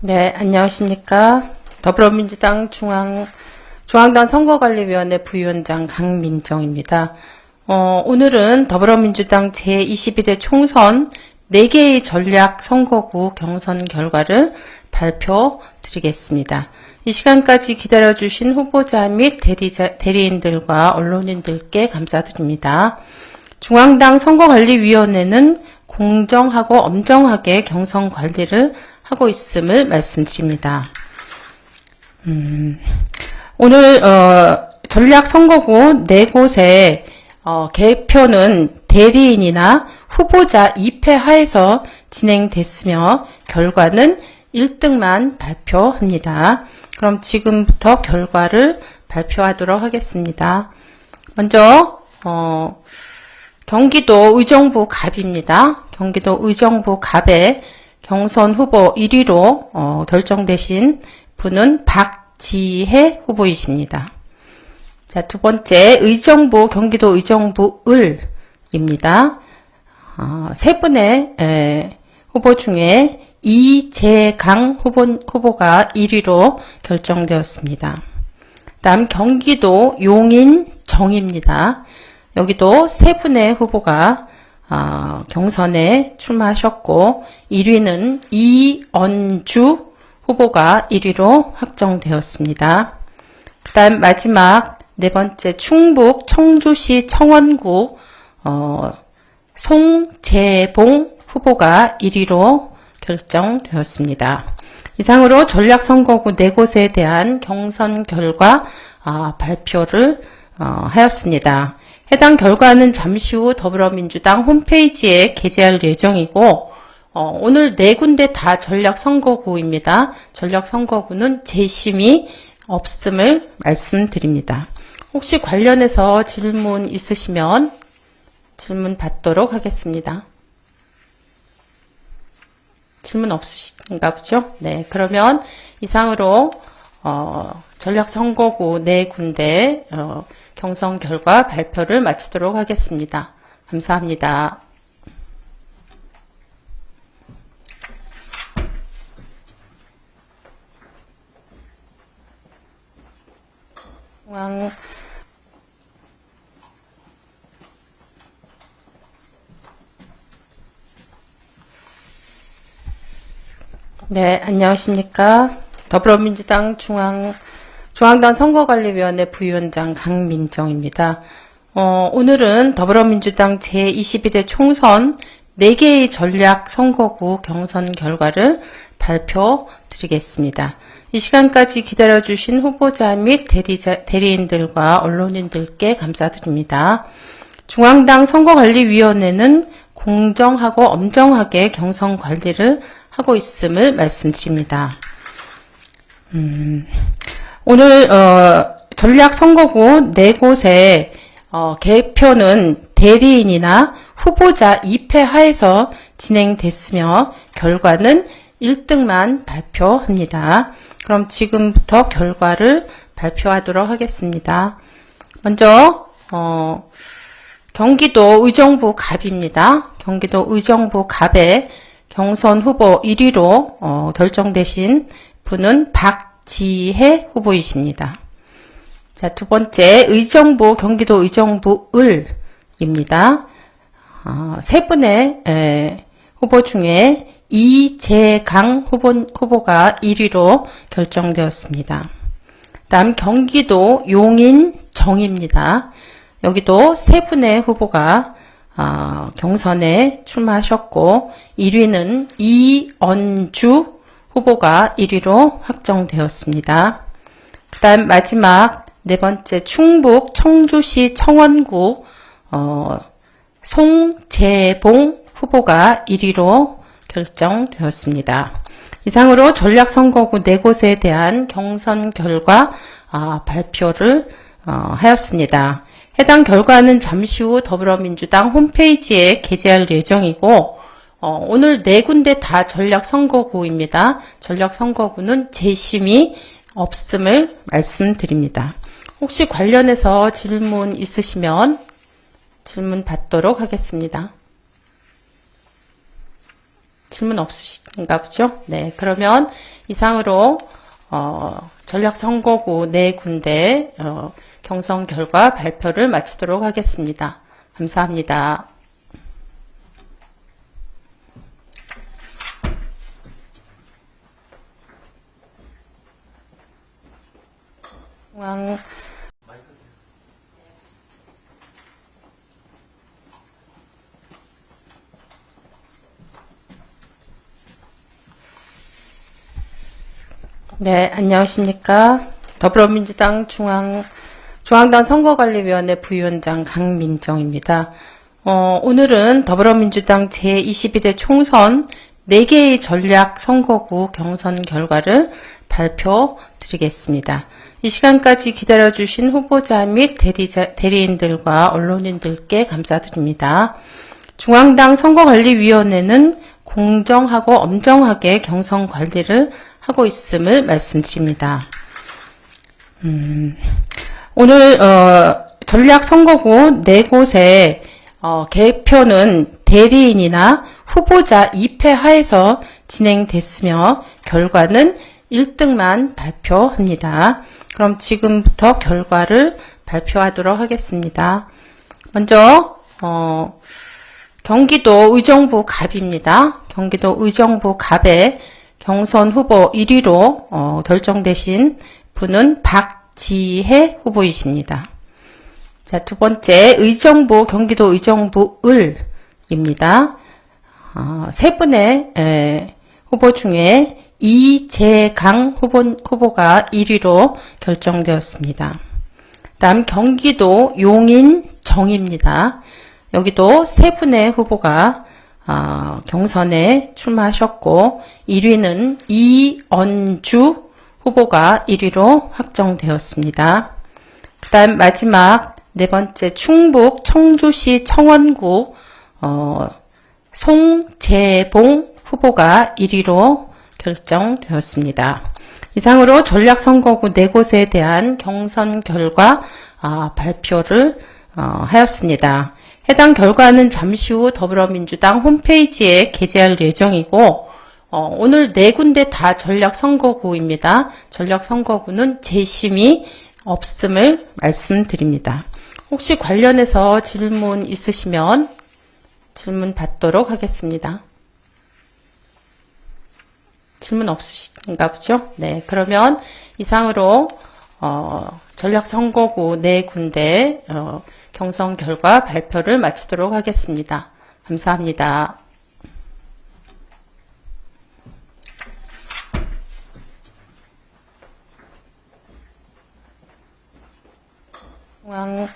네, 안녕하십니까. 더불어민주당 중앙, 중앙당 선거관리위원회 부위원장 강민정입니다. 어, 오늘은 더불어민주당 제22대 총선 4개의 전략 선거구 경선 결과를 발표 드리겠습니다. 이 시간까지 기다려주신 후보자 및 대리자, 대리인들과 언론인들께 감사드립니다. 중앙당 선거관리위원회는 공정하고 엄정하게 경선 관리를 하고 있음을 말씀드립니다. 음, 오늘 어, 전략 선거구 네 곳의 어, 개표는 대리인이나 후보자 2패 하에서 진행됐으며 결과는 1등만 발표합니다. 그럼 지금부터 결과를 발표하도록 하겠습니다. 먼저 어, 경기도 의정부 갑입니다. 경기도 의정부 갑의 경선 후보 1위로 어, 결정되신 분은 박지혜 후보이십니다. 자, 두 번째 의정부 경기도 의정부 을입니다. 어, 세 분의 에, 후보 중에 이재강 후보, 후보가 1위로 결정되었습니다. 다음 경기도 용인 정입니다. 여기도 세 분의 후보가 어, 경선에 출마하셨고 1위는 이언주 후보가 1위로 확정되었습니다. 그 다음 마지막 네 번째 충북 청주시 청원구 어, 송재봉 후보가 1위로 결정되었습니다. 이상으로 전략선거구 4곳에 대한 경선 결과 아, 발표를 어, 하였습니다. 해당 결과는 잠시 후 더불어민주당 홈페이지에 게재할 예정이고 어, 오늘 네 군데 다 전략선거구입니다. 전략선거구는 재심이 없음을 말씀드립니다. 혹시 관련해서 질문 있으시면 질문 받도록 하겠습니다. 질문 없으신가 보죠? 네, 그러면 이상으로 어, 전략 선거구 네 군데 어, 경선 결과 발표를 마치도록 하겠습니다. 감사합니다. 중앙 네, 안녕하십니까. 더불어민주당 중앙, 중앙당 선거관리위원회 부위원장 강민정입니다. 어, 오늘은 더불어민주당 제22대 총선 4개의 전략 선거구 경선 결과를 발표드리겠습니다. 이 시간까지 기다려주신 후보자 및 대리자, 대리인들과 언론인들께 감사드립니다. 중앙당 선거관리위원회는 공정하고 엄정하게 경선 관리를 하고 있음을 말씀드립니다. 음, 오늘 어, 전략 선거구 네 곳의 어, 개표는 대리인이나 후보자 2패 하에서 진행됐으며 결과는 1등만 발표합니다. 그럼 지금부터 결과를 발표하도록 하겠습니다. 먼저 어, 경기도 의정부 갑입니다. 경기도 의정부 갑의 경선 후보 1위로 어, 결정되신 분은 박 지혜 후보이십니다. 자, 두 번째 의정부 경기도 의정부 을입니다. 어, 세 분의 에, 후보 중에 이재강 후보, 후보가 1위로 결정되었습니다. 다음 경기도 용인 정입니다. 여기도 세 분의 후보가 어, 경선에 출마하셨고 1위는 이언주 후보가 1위로 확정되었습니다. 그 다음 마지막 네 번째 충북 청주시 청원구 어, 송재봉 후보가 1위로 결정되었습니다. 이상으로 전략선거구 4곳에 대한 경선 결과 아, 발표를 어, 하였습니다. 해당 결과는 잠시 후 더불어민주당 홈페이지에 게재할 예정이고 어, 오늘 네 군데 다 전략선거구입니다. 전략선거구는 재심이 없음을 말씀드립니다. 혹시 관련해서 질문 있으시면 질문 받도록 하겠습니다. 질문 없으신가 보죠? 네, 그러면 이상으로 어, 전략선거구 네 군데 어, 경선 결과 발표를 마치도록 하겠습니다. 감사합니다. 중앙 네, 안녕하십니까. 더불어민주당 중앙, 중앙당 선거관리위원회 부위원장 강민정입니다. 어, 오늘은 더불어민주당 제22대 총선 4개의 전략 선거구 경선 결과를 발표 드리겠습니다. 이 시간까지 기다려주신 후보자 및 대리자, 대리인들과 언론인들께 감사드립니다. 중앙당 선거관리위원회는 공정하고 엄정하게 경선 관리를 하고 있음을 말씀드립니다. 음, 오늘 어, 전략 선거구 네 곳의 어, 개표는 대리인이나 후보자 2패 하에서 진행됐으며 결과는 1등만 발표합니다. 그럼 지금부터 결과를 발표하도록 하겠습니다. 먼저 어, 경기도 의정부 갑입니다. 경기도 의정부 갑의 경선 후보 1위로 어, 결정되신 분은 박지혜 후보이십니다. 자, 두 번째 의정부 경기도 의정부 을입니다. 어, 세 분의 에, 후보 중에 이재강 후보, 후보가 1위로 결정되었습니다. 다음 경기도 용인 정입니다. 여기도 세 분의 후보가 어, 경선에 출마하셨고 1위는 이언주 후보가 1위로 확정되었습니다. 그 다음 마지막 네 번째 충북 청주시 청원구 어, 송재봉 후보가 1위로 결정되었습니다. 이상으로 전략선거구 4곳에 대한 경선 결과 아, 발표를 어, 하였습니다. 해당 결과는 잠시 후 더불어민주당 홈페이지에 게재할 예정이고 어, 오늘 네 군데 다 전략선거구입니다. 전략선거구는 재심이 없음을 말씀드립니다. 혹시 관련해서 질문 있으시면 질문 받도록 하겠습니다. 질문 없으신가 보죠? 네, 그러면 이상으로 어, 전략 선거구 네 군데 어, 경선 결과 발표를 마치도록 하겠습니다. 감사합니다. 중앙